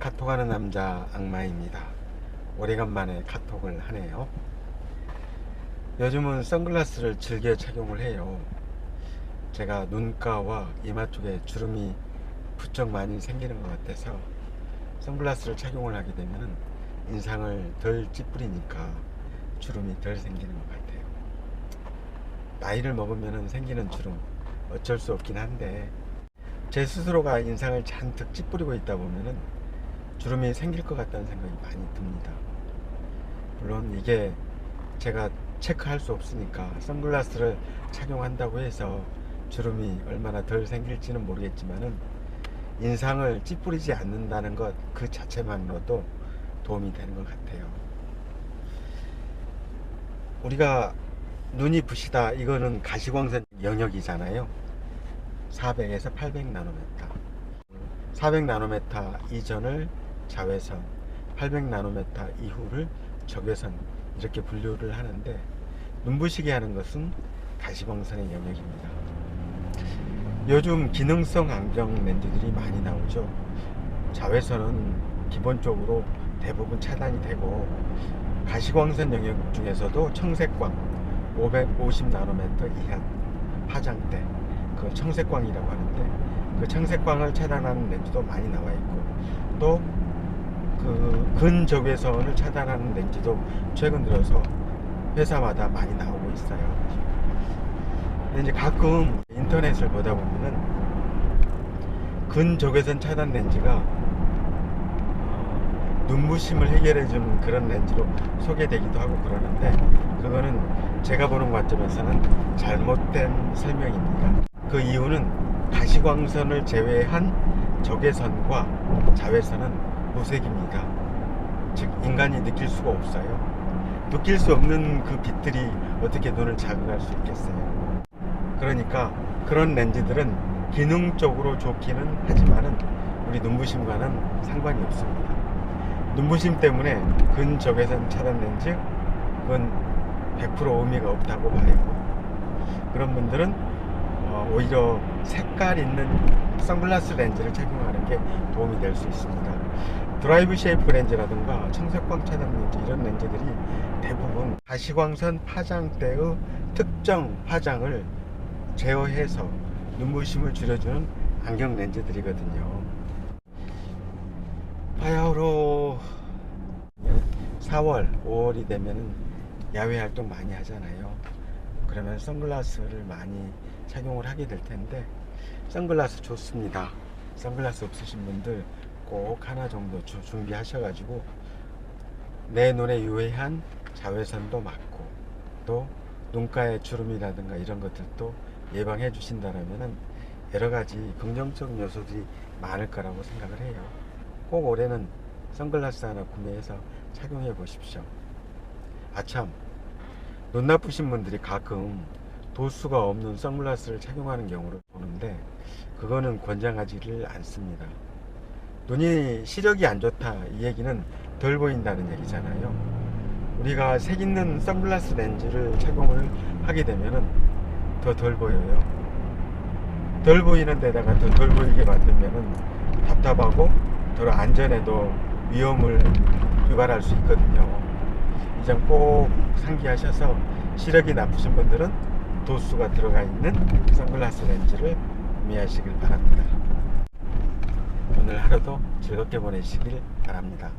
카톡하는 남자 악마입니다. 오래간만에 카톡을 하네요. 요즘은 선글라스를 즐겨 착용을 해요. 제가 눈가와 이마 쪽에 주름이 부쩍 많이 생기는 것 같아서 선글라스를 착용을 하게 되면 인상을 덜 찌푸리니까 주름이 덜 생기는 것 같아요. 나이를 먹으면 생기는 주름 어쩔 수 없긴 한데 제 스스로가 인상을 잔뜩 찌푸리고 있다 보면은 주름이 생길 것 같다는 생각이 많이 듭니다. 물론 이게 제가 체크할 수 없으니까 선글라스를 착용한다고 해서 주름이 얼마나 덜 생길지는 모르겠지만은 인상을 찌푸리지 않는다는 것 그 자체만으로도 도움이 되는 것 같아요. 우리가 눈이 부시다 이거는 가시광선 영역이잖아요. 400에서 800 나노메타. 400 나노메타 이전을 자외선, 800 나노메타 이후를 적외선 이렇게 분류를 하는데 눈부시게 하는 것은 가시광선의 영역입니다. 요즘 기능성 안경 렌즈들이 많이 나오죠. 자외선은 기본적으로 대부분 차단이 되고 가시광선 영역 중에서도 청색광 550 나노메터 이하 파장대 그 청색광이라고 하는데 그 청색광을 차단하는 렌즈도 많이 나와 있고 또 그 근적외선을 차단하는 렌즈도 최근 들어서 회사마다 많이 나오고 있어요. 근데 이제 가끔 인터넷을 보다 보면은 근적외선 차단 렌즈가 어, 눈부심을 해결해 주는 그런 렌즈로 소개되기도 하고 그러는데 그거는 제가 보는 관점에서는 잘못된 설명입니다. 그 이유는 가시광선을 제외한 적외선과 자외선은 무색입니다. 즉 인간이 느낄 수가 없어요. 느낄 수 없는 그 빛들이 어떻게 눈을 자극할 수 있겠어요. 그러니까 그런 렌즈들은 기능적으로 좋기는 하지만은 우리 눈부심과는 상관이 없습니다. 눈부심 때문에 근적외선 차단 렌즈 그건 100% 의미가 없다고 봐요. 그런 분들은 어, 오히려 색깔 있는 선글라스 렌즈를 착용하는 게 도움이 될 수 있습니다. 드라이브 쉐이프 렌즈라든가 청색광 차단 렌즈 이런 렌즈들이 대부분 가시광선 파장대의 특정 파장을 제어해서 눈부심을 줄여주는 안경 렌즈들이거든요. 바야흐로 4월, 5월이 되면은 야외 활동 많이 하잖아요. 그러면 선글라스를 많이 착용을 하게 될 텐데 선글라스 좋습니다. 선글라스 없으신 분들 꼭 하나 정도 주- 준비하셔가지고 내 눈에 유해한 자외선도 막고 또 눈가의 주름이라든가 이런 것들도 예방해 주신다라면은 여러 가지 긍정적 요소들이 많을 거라고 생각을 해요. 꼭 올해는 선글라스 하나 구매해서 착용해 보십시오. 아참, 눈 나쁘신 분들이 가끔 도수가 없는 선글라스를 착용하는 경우를 보는데 그거는 권장하지를 않습니다. 눈이 시력이 안 좋다 이 얘기는 덜 보인다는 얘기잖아요. 우리가 색 있는 선글라스 렌즈를 착용을 하게 되면은 더 덜 보여요. 덜 보이는 데다가 더 덜 보이게 만들면은 답답하고 더 안전에도 위험을 유발할 수 있거든요. 이 점 꼭 상기하셔서 시력이 나쁘신 분들은 도수가 들어가 있는 선글라스 렌즈를 구매하시길 바랍니다. 오늘 하루도 즐겁게 보내시길 바랍니다.